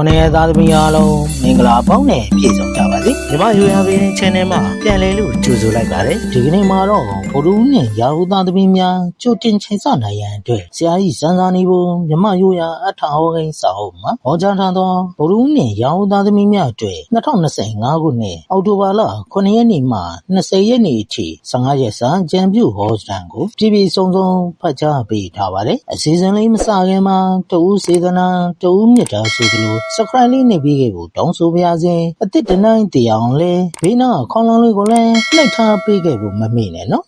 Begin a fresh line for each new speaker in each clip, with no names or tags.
ခုနှစ်ရက်သားသမီးအားလုံးမင်္ဂလာပေါင်းနဲ့ပြည့်စုံကြပါစေ။ဒီမှာယူရပင်း channel မှာပြန်လည်လို့ကြိုဆိုလိုက်ပါတယ်။ဒီကနေ့မှာတော့ဘိုလ်ဦးနဲ့ရာဟုသားသမီးများကြိုတင်ချိန်ဆနိုင်ရန်အတွက်ဆရာကြီးစံစာနေပုံမြမယူရအထာဟောကိန်းစာအုပ်မှာဟောကြားထားသောဘိုလ်ဦးနဲ့ရာဟုသားသမီးများအတွက်2025ခုနှစ်အောက်တိုဘာလ9ရက်နေ့မှ20ရက်နေ့အထိ15ရက်စာကြံပြုဟောစံကိုပြည်ပြည်စုံစုံဖတ်ကြားပေးထားပါတယ်။အစီအစဉ်လေးမစခင်မှာတဦးစေတနာတဦးမြတ်တာဆိုသလို subscribe လေးနေပြီးခဲ့ဖို့တောင်းဆိုပါရစေ။အစ်စ်တနိုင်တရားလဲဘေးနားခေါင်းလောင်းလေးကိုလည်းနှိပ်ထားပေးခဲ့ဖို့မမေ့နဲ့နော်။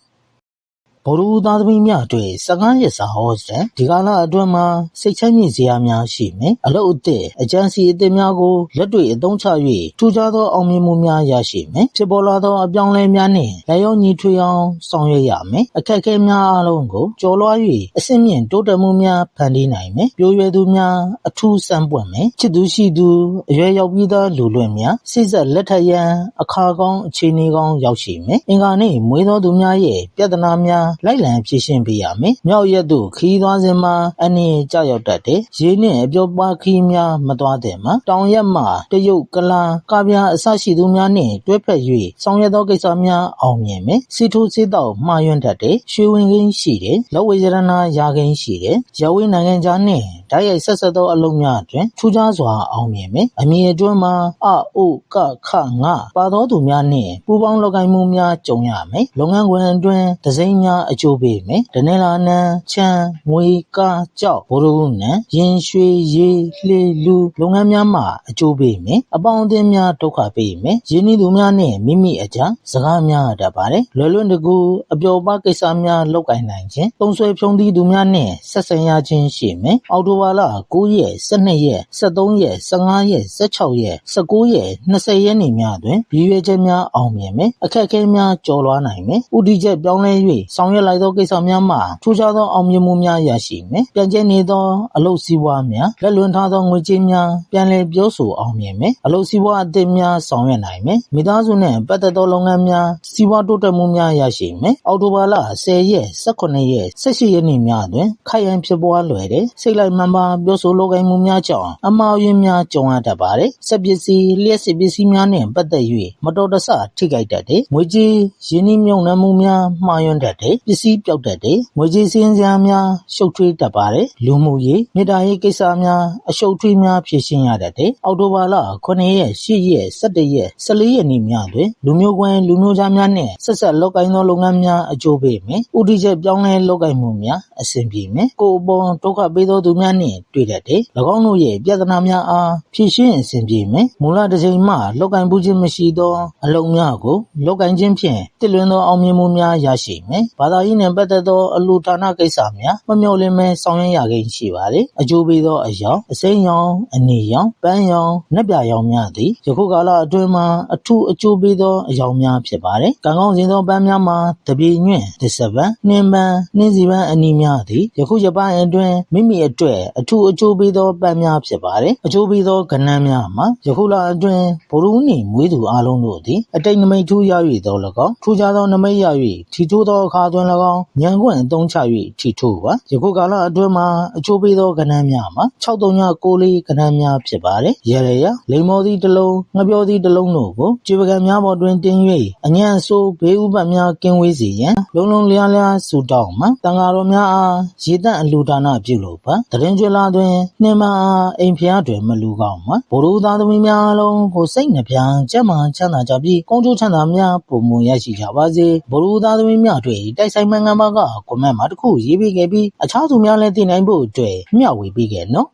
ဗုဒ္ဓဦးသားသမီးများအတွက်စကားရစာဟောစတဲ့ဒီကာလအတွင်းမှာစိတ်ချမ်းမြေ့စရာများရှိမယ်အလုတ်အသည့်အကြံစီအသစ်များကိုလက်တွေ့အသုံးချ၍ထူးခြားသောအောင်မြင်မှုများရရှိမယ်ဖြစ်ပေါ်လာသောအပြောင်းအလဲများနှင့်လက်ရောညီထွေအောင်ဆောင်ရွက်ရမယ်အခက်အခဲများအလုံးကိုကျော်လွှား၍အဆင့်မြင့်တိုးတက်မှုများဖန်တီးနိုင်မယ်ပြိုရွယ်သူများအထူးစံပွင့်မယ်ချစ်သူရှိသူအရွယ်ရောက်ပြီးသားလူလွင့်များစိစက်လက်ထက်ရန်အခါကောင်းအခြေအနေကောင်းရောက်ရှိမယ်အင်္ဂါနှင့်မွေးသောသူများရဲ့ပြဿနာများလိုက်လံဖြေရှင်းပေးရမယ်။မြောက်ရက်သို့ခီးသွားစဉ်မှာအနည်းကြောက်ရောက်တတ်တယ်။ရေနှင့်အပြောပါခီးများမသွားတဲ့မှာတောင်ရက်မှတရုတ်ကလာကားပြားအစရှိသူများနှင့်တွဲဖက်၍ဆောင်ရွက်သောကိစ္စများအောင်မြင်မယ်။စီထိုးစေးတော့မှားယွင်းတတ်တယ်။ရွှေဝင်ခင်းရှိတယ်။လက်ဝဲရတနာရာခင်းရှိတယ်။ရဝေးနိုင်ငံခြားနှင့် ဓာတ်ရိုက်ဆက်ဆက်သောအလုပ်များအတွင်ထူးခြားစွာအောင်မြင်မယ်။အမည်အတွင်းမှာအအိုကခငပါသောသူများနှင့်ပူးပေါင်းလုပ်ကိုင်မှုများကြုံရမယ်။လုပ်ငန်းခွင်အတွင်းဒစိမ့်များအကျိုးပေးမယ်။ဒနေလာနံချမ်းငွေကားကြောက်ဘိုးရုနံရင်ရွှေရေလှေလူလုပ်ငန်းများမှာအကျိုးပေးမယ်။အပေါင်းအသင်းများဒုက္ခပေးမယ်။ရင်းနှီးသူများနှင့်မိမိအကြစကားများတတ်ပါတယ်။လွယ်လွတ်တကူအပျော်ပါကိစ္စများလုပ်ကိုင်နိုင်ခြင်း၊သုံးဆွဲဖြုံးသီးသူများနှင့်ဆက်ဆံရခြင်းရှိမယ်။အောက်တိုဘာလ9ရက်12ရက်13ရက်15ရက်16ရက်19ရက်20ရက်နေ့များတွင်ရည်ရွယ်ချက်များအောင်မြင်မယ်အခက်အခဲများကျော်လွှားနိုင်မယ်ဥတီချက်ပြောင်းလဲ၍ဆောင်ရွက်လိုက်သောကိစ္စများမှာထူးခြားသောအောင်မြင်မှုများရရှိမယ်ပြန်ကျဲနေသောအလုပ်စည်းဝါးများလက်လွန်ထားသောငွေကြေးများပြန်လည်ပြောဆိုအောင်မြင်မယ်အလုပ်စည်းဝါးအသစ်များဆောင်ရွက်နိုင်မယ်မိသားစုနှင့်ပတ်သက်သောလုပ်ငန်းများစီးပွားတိုးတက်မှုများရရှိမယ်အောက်တိုဘာလ10ရက်18ရက်18ရက်နေ့များတွင်ခိုင်ရန်ဖြစ်ပွားလွယ်တဲ့စိတ်လိုက်မှန်ပါပြောဆိုလုပ်ကိုင်မှုများကြောင့်အမှားအယွင်းများကြုံရတတ်ပါတယ်။စက်ပစ္စည်း၊လျှပ်စစ်ပစ္စည်းများနှင့်ပတ်သက်၍မတော်တဆထိခိုက်တတ်တယ်။ငွေကြေးရင်းနှီးမြှုပ်နှံမှုများမှားယွင်းတတ်တယ်။ပစ္စည်းပျောက်တတ်တယ်။ငွေကြေးစာရင်းဇယားများရှုပ်ထွေးတတ်ပါတယ်။လူမှုရေး၊မေတ္တာရေးကိစ္စများအရှုပ်အထွေးများဖြေရှင်းရတတ်တယ်။အောက်တိုဘာလ7ရက်8ရက်17ရက်14ရက်နေ့များတွင်လူမျိုးကွဲလူမျိုးခြားများနှင့်ဆက်ဆက်လုပ်ကိုင်သောလုပ်ငန်းများအကျိုးပေးမယ်။ဥတီချက်ပြောင်းလဲလုပ်ကိုင်မှုများအဆင်ပြေမယ်။ကိုယ်အပေါ်ဒုက္ခပေးသောသူများနှင့်တွေ့တတ်တယ်။၎င်းတို့ရဲ့ပြဿနာများအားဖြေရှင်းအဆင်ပြေမယ်။မူလတစ်ချိန်မှလုပ်ကိုင်မှုခြင်းမရှိသောအလုပ်များကိုလုပ်ကိုင်ခြင်းဖြင့်တည်လွင်သောအောင်မြင်မှုများရရှိမယ်။ဘာသာရေးနှင့်ပတ်သက်သောအလူဌာနကိစ္စများမမျှော်လင့်မဲဆောင်ရွက်ရကိန်းရှိပါသည်။အကျိုးပေးသောအယောင်အစိမ်းရောင်အနေရောင်ပန်းရောင်နက်ပြရောင်များသည်ယခုကာလအတွင်းမှာအထူးအကျိုးပေးသောအယောင်များဖြစ်ပါတယ်။ကံကောင်းစဉ်သောပန်းများမှာတပြေညွန့်ဒစ္စပန်နှင်းပန်းနှင်းစီပန်းအနီများသည်ယခုရပိုင်းအတွင်းမိမိအတွက်အထူးအကျိုးပေးသောပန်းများဖြစ်ပါတယ်။အကျိုးပေးသောကဏ္ဍများမှာယခုလအတွင်းဗုဒ္ဓဦးနှင့်မွေးသူအလုံးတို့သည်အတိတ်နမိတ်ထူးရ၍သော၎င်းထူးခြားသောနမိတ်ရ၍ထီထိုးသောအခါတွင်၎င်းဉာဏ်ကွန့်အသုံးချ၍ထီထိုးပါယခုကာလအတွင်းမှာအကျိုးပေးသောကဏ္ဍများမှာ6394ကဏ္ဍများဖြစ်ပါတယ်ရရရလိမ္မောသည့်တစ်လုံးငပြောသည့်တစ်လုံးတို့ကိုကျွေပကံများပေါ်တွင်တင်၍အညံ့ဆိုးဘေးဥပတ်များကင်းဝေးစေရန်လုံးလုံးလျားလျားဆူတောင်းမှာတန်ဃာတော်များအားရေတန့်အလူဒါနပြုလို့ပါတရင်ကျွလာတွင်နှင်းမအားအိမ်ဖျားတွင်မလူကောင်းမှာဘိုလ်သားသမီးများလုံးကိုစိတ်နှပြကျမ်းမာချမ်းသာကြပြီးကောင်းကျိုးချမ်းသာများပုံမရရှိကြပါစေဘိုလ်သားသမီးများတွေ့တိုက်ဆိုင်မှန်ကန်ပါကကွန်မန့်မှာတစ်ခုရေးပေးခဲ့ပြီးအခြားသူများလည်းသိနိုင်ဖို့အတွက်မျှဝေပေးခဲ့နော်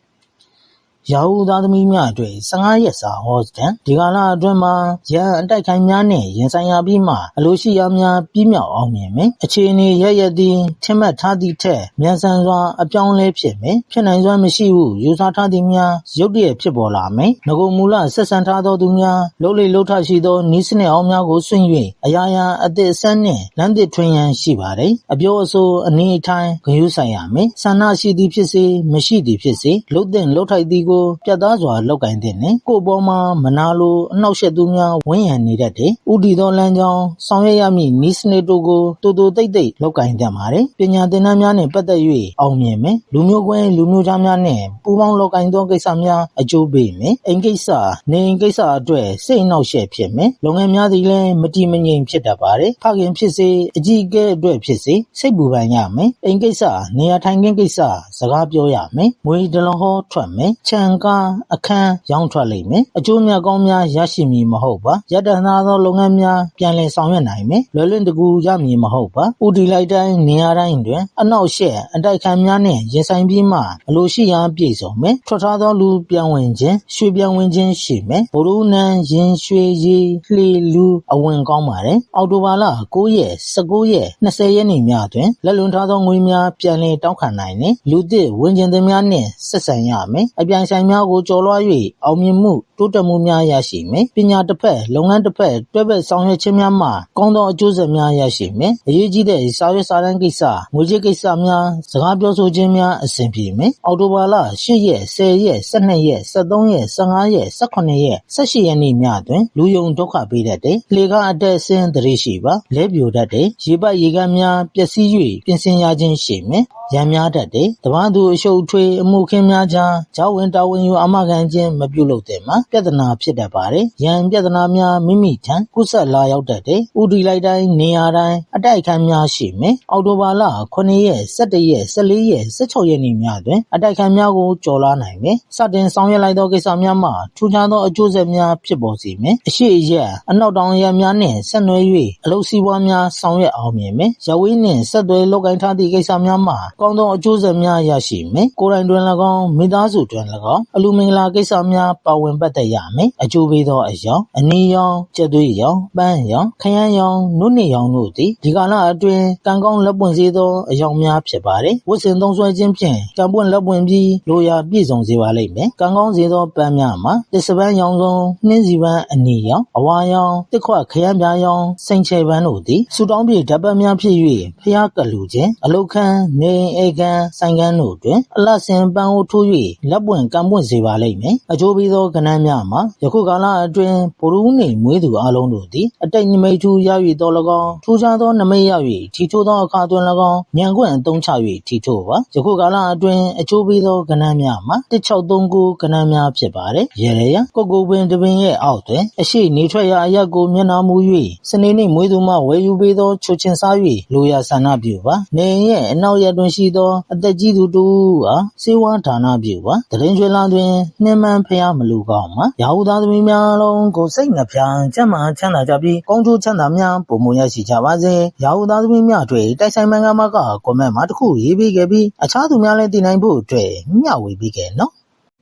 ရာဟုသားသမီးများအတွက်15ရက်စာဟောစတန်ဒီကာလအတွင်းမှာရန်အတိုက်ခိုင်များနှင့်ရင်ဆိုင်ရပြီးမှအလိုရှိရာများပြီးမြောက်အောင်မြင်မယ်အခြေအနေရရသည်ထင်မှတ်ထားသည့်ထက်မြန်ဆန်စွာအပြောင်းလဲဖြစ်မယ်ဖြစ်နိုင်စွမ်းမရှိဟုယူဆထားသည်များရုတ်တရက်ဖြစ်ပေါ်လာမယ်ငကုမူလဆက်ဆံထားသောသူများလှုပ်လေလှုပ်ထရှိသောနီးစနစ်အောင်များကိုဆွင့်၍အရာရာအသည့်အဆန်းနှင့်လမ်းသစ်ထွင်ရန်ရှိပါတယ်အပြောအဆိုအနေအထိုင်ဂရုစိုက်ရမယ်ဆန္ဒရှိသည်ဖြစ်စေမရှိသည်ဖြစ်စေလှုပ်တဲ့လှုပ်ထိုက်သည်ကိုကိုပြတ်သားစွာလောက်ကင်တဲ့နဲ့ကိုယ့်ဘောမှာမနာလိုအနှောက်အယှက်သူများဝန်းရံနေတတ်တယ်။ဥတီသောလမ်းကြောင်းဆောင်ရွက်ရမည့်နီးစနစ်တို့ကိုတူတူတိတ်တိတ်လောက်ကင်တတ်ပါတယ်။ပညာသင်တန်းများနှင့်ပတ်သက်၍အောင်မြင်မယ်။လူမျိုးကွဲလူမျိုးသားများနှင့်ပူးပေါင်းလောက်ကင်သောကိစ္စများအကျိုးပေးမယ်။အိမ်ကိစ္စနေအိမ်ကိစ္စအတွက်စိတ်အနှောက်အယှက်ဖြစ်မယ်။လုပ်ငန်းများသည်လည်းမတည်မငြိမ်ဖြစ်တတ်ပါတယ်။ဖခင်ဖြစ်စေအကြီးအကဲအတွက်ဖြစ်စေစိတ်ပူပန်ရမယ်။အိမ်ကိစ္စနေရာထိုင်ခင်းကိစ္စစကားပြောရမယ်။ငွေတလုံးဟောထွက်မယ်။ခြံကားအခန်းရောင်းထွက်လိမ့်မယ်။အကျိုးများကောင်းများရရှိမည်မဟုတ်ပါ။ရတနာသောလုပ်ငန်းများပြန်လည်ဆောင်ရွက်နိုင်မယ်။လွယ်လွင်တကူရမည်မဟုတ်ပါ။ဥတီလိုက်တိုင်းနေရာတိုင်းတွင်အနောက်ရှက်အတိုက်ခံများနှင့်ရင်ဆိုင်ပြီးမှအလိုရှိရာပြည့်စုံမယ်။ထွက်ထားသောလူပြန်ဝင်ခြင်းရွှေပြန်ဝင်ခြင်းရှိမယ်။ဘိုလ်နန်းရင်ရွှေရီလှေလူအဝင်ကောင်းပါတယ်။အော်တိုဘာလ9ရက်19ရက်20ရက်နေ့များတွင်လက်လွန်ထားသောငွေများပြန်လည်တောင်းခံနိုင်တယ်။လူသစ်ဝင်ကျင်သူများနှင့်ဆက်ဆံရမယ်။အပြိုင်ဆိုင်များကို ကျော်လွှား၍အောင်မြင်မှု တိုးတက်မှုများ ရရှိမယ်။ပညာတစ်ဖက် လုပ်ငန်းတစ်ဖက် တွဲဘက်ဆောင်ရွက်ခြင်းများမှ ကောင်းသောအကျိုးဆက်များ ရရှိမယ်။အရေးကြီးတဲ့ စာရွက်စာတမ်းကိစ္စ ငွေကြေးကိစ္စများ စကားပြောဆိုခြင်းများ အဆင်ပြေမယ်။အော်တိုဘာလ10ရက်10ရက်12ရက်13ရက်15ရက်18ရက်18ရက်နေ့များတွင်လူယုံဒုက္ခပေးတတ်တယ်။လေကားအတက်ဆင်းတရေရှိပါ လဲပြိုတတ်တယ်။ရေပတ်ရေကမ်းများ ပျက်စီး၍ပြင်ဆင်ရခြင်းရှိမယ်။ရံများတတ်တယ်။တပန်းသူ အရှုပ်ထွေး အမှုခင်းများကြားဂျောက်ဝင်တာဝန်ယူအမခံခြင်းမပြုလုပ်တဲ့မှာပြဿနာဖြစ်တတ်ပါတယ်။ရံပြဿနာများမိမိထံကုဆက်လာရောက်တတ်တယ်။ဥတီလိုက်တိုင်းနေရာတိုင်းအတိုက်ခံများရှိမယ်။အော်တိုဘာလ9ရက်17ရက်14ရက်16ရက်နေ့များတွင်အတိုက်ခံများကိုကျော်လွှားနိုင်မယ်။စတင်ဆောင်ရွက်လိုက်သောကိစ္စများမှာထူးခြားသောအကျိုးဆက်များဖြစ်ပေါ်စေမယ်။အရှိအရက်အနောက်တောင်ရများနှင့်ဆက်နွယ်၍အလုပ်စီးပွားများဆောင်ရွက်အောင်မြင်မယ်။ရဝေးနှင့်ဆက်သွယ်လုပ်ကိုင်ထားသည့်ကိစ္စများမှာကောင်းသောအကျိုးဆက်များရရှိမယ်။ကိုယ်တိုင်တွင်၎င်းမိသားစုတွင်၎င်းအလူမင်္ဂလာကိစ္စများပါဝင်ပတ်သက်ရမယ်။အကျိုးပေးသောအယောင်အနီရောင်ကျက်သွေးရောင်ပန်းရောင်ခရမ်းရောင်နုနှစ်ရောင်တို့သည်ဒီကာလအတွင်းကံကောင်းလက်ပွင့်စေသောအယောင်များဖြစ်ပါတယ်။ဝတ်ဆင်သုံးဆွဲခြင်းဖြင့်ကံပွင့်လက်ပွင့်ပြီးလိုရာပြည့်စုံစေပါလိမ့်မယ်။ကံကောင်းစေသောပန်းများမှာတစ်စပန်းရောင်စုံနှင်းစီပန်းအနီရောင်အဝါရောင်တစ်ခွက်ခရမ်းပြားရောင်စိန်ချေပန်းတို့သည်စူတောင်းပြေဓာတ်ပတ်များဖြစ်၍ဖျားကလူခြင်းအလုတ်ခန်းနေအိမ်အေကန်ဆိုင်ကန်းတို့တွင်အလတ်စင်ပန်းကိုထိုး၍လက်ပွင့်ကံပွင့်စေပါလိမ့်မယ်။အကျိုးပေးသောကဏ္ဍများမှာယခုကာလအတွင်းဗုဒ္ဓဦးနေမွေးသူအလုံးတို့သည်အတိတ်နိမိတ်ထူရ၍တော်၎င်းထူးခြားသောနမိတ်ရ၍ထီထိုးသောအခါတွင်၎င်းညံကွန့်အသုံးချ၍ထီထိုးပါယခုကာလအတွင်းအကျိုးပေးသောကဏ္ဍများမှာ1639ကဏ္ဍများဖြစ်ပါတယ်။ရေရရကိုကိုပင်တပင်ရဲ့အောက်တွင်အရှိနေထွက်ရာအရက်ကိုမျက်နှာမူ၍စနေနေ့မွေးသူမှဝယ်ယူပေးသောချိုချင်စား၍လိုရာဆန္ဒပြုပါနေရဲ့အနောက်ရက်တွင်ရှိသောအသက်ကြီးသူတို့အားစေဝါဌာနပြုပါတရင်ကျွေလာတွင်နှင်းမှန်ဖျားမလူကောင်းမှာရာဟုသားသမီးများလုံးကိုစိတ်နှပြချမ်းသာချမ်းသာကြပြီးကောင်းကျိုးချမ်းသာများပုံမရရှိကြပါစေရာဟုသားသမီးများတွေတိုက်ဆိုင်မန်ကမကကွန်မန့်မှာတစ်ခုရေးပေးခဲ့ပြီးအခြားသူများလည်းတည်နိုင်ဖို့အတွက်မျှဝေပေးခဲ့နော်